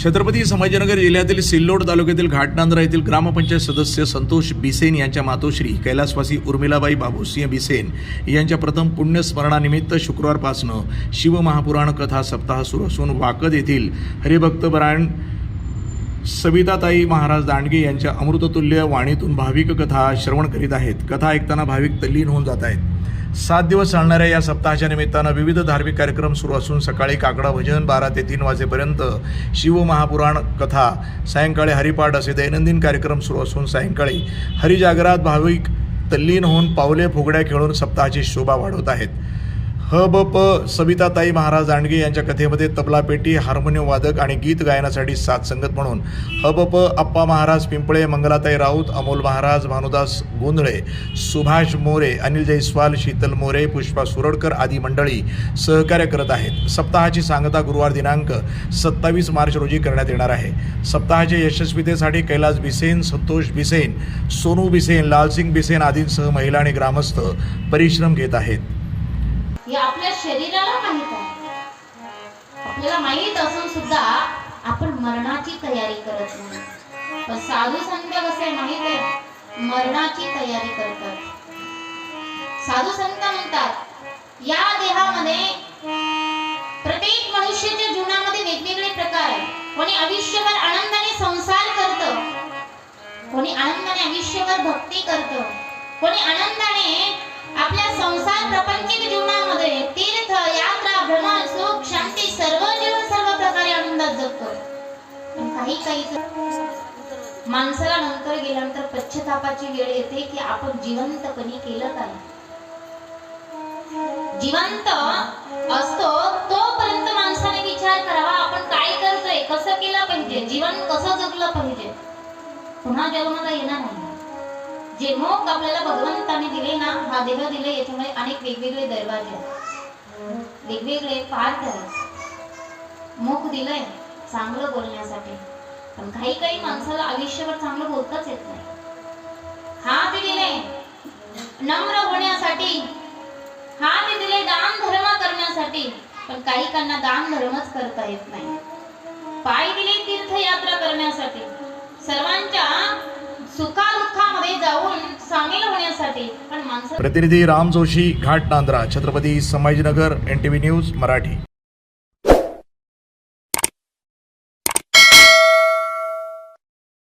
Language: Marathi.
छत्रपती संभाजीनगर जिल्ह्यातील सिल्लोड तालुक्यातील घाटनांद्रा येथील ग्रामपंचायत सदस्य संतोष बिसेन यांच्या मातोश्री कैलासवासी उर्मिलाबाई बाबूसिंह बिसेन यांच्या प्रथम पुण्यस्मरणानिमित्त शुक्रवारपासनं शिवमहापुराण कथा सप्ताह सुरू असून वाकद येथील हरिभक्तपरायण सविताताई महाराज दांडगे यांच्या अमृततुल्य वाणीतून भाविक कथा श्रवण करीत आहेत. कथा ऐकताना भाविक तल्लीन होऊन जात आहेत. सात दिवस चालणाऱ्या या सप्ताहाच्या निमित्तानं विविध धार्मिक कार्यक्रम सुरू असून सकाळी काकडा भजन बारा ते तीन वाजेपर्यंत शिवमहापुराण कथा सायंकाळी हरिपाठ असे दैनंदिन कार्यक्रम सुरू असून सायंकाळी हरिजागरात भाविक तल्लीन होऊन पावले फुगड्या खेळून सप्ताहाची शोभा वाढवत आहेत. ह ब प सविताताई महाराज दांडगे यांच्या कथेमध्ये तबलापेटी हार्मोनियम वादक आणि गीत गायनासाठी साथ संगत म्हणून ह ब प अप्पा महाराज पिंपळे मंगलाताई राऊत अमोल महाराज भानुदास गोंधळे सुभाष मोरे अनिल जयस्वाल शीतल मोरे पुष्पा सुरडकर आदी मंडळी सहकार्य करत आहेत. सप्ताहाची सांगता गुरुवार दिनांक सत्तावीस मार्च रोजी करण्यात येणार आहे. सप्ताहाच्या यशस्वीतेसाठी कैलास बिसेन संतोष बिसेन सोनू बिसेन लालसिंग बिसेन आदींसह महिला आणि ग्रामस्थ परिश्रम घेत आहेत. हे आपल्या शरीराला माहीत आहे. आपल्याला माहीत असून सुद्धा आपण मरणाची तयारी करत नाही. पण साधू संत कसे माहीत आहे? मरणाची तयारी करतात. साधू संत म्हणतात या देहामध्ये प्रत्येक मनुष्याच्या जीवनामध्ये वेगवेगळे प्रकार आहे कोणी आयुष्यभर आनंदाने संसार करत. कोणी आनंदाने आयुष्यभर भक्ती करत. कोणी आनंदाने आपल्या काही काही माणसाला नंतर गेल्यानंतर पश्चतापाची वेळ येते की आपण जिवंतपणी केलं काय जिवंत असतो तोपर्यंत माणसाने विचार करावा आपण काय करतोय कसं केलं पाहिजे जीवन कसं जगलं पाहिजे. पुन्हा जन्माला येणार नाही. जे मोग आपल्याला भगवंताने दिले ना हा देह दिले याच्यामुळे अनेक वेगवेगळे दरवाजे आहेत. वेगवेगळे पार्ट आहेत. मुख दिलंय चांगलं बोलण्यासाठी. पण काही काही माणसाला आयुष्यभर चांगलं बोलताच येत नाही. हा दिले नम्र होण्यासाठी हा दिले दान धर्म करण्यासाठी पण काही कांना दान धर्मच करता येत नाही. पाय दिले तीर्थयात्रा करण्यासाठी सर्वांच्या सुखादुःखामध्ये जाऊन सामील होण्यासाठी पण माणसं प्रतिनिधी Ram Joshi Ghat Nandra Chhatrapati Sambhajinagar N T V news Marathi.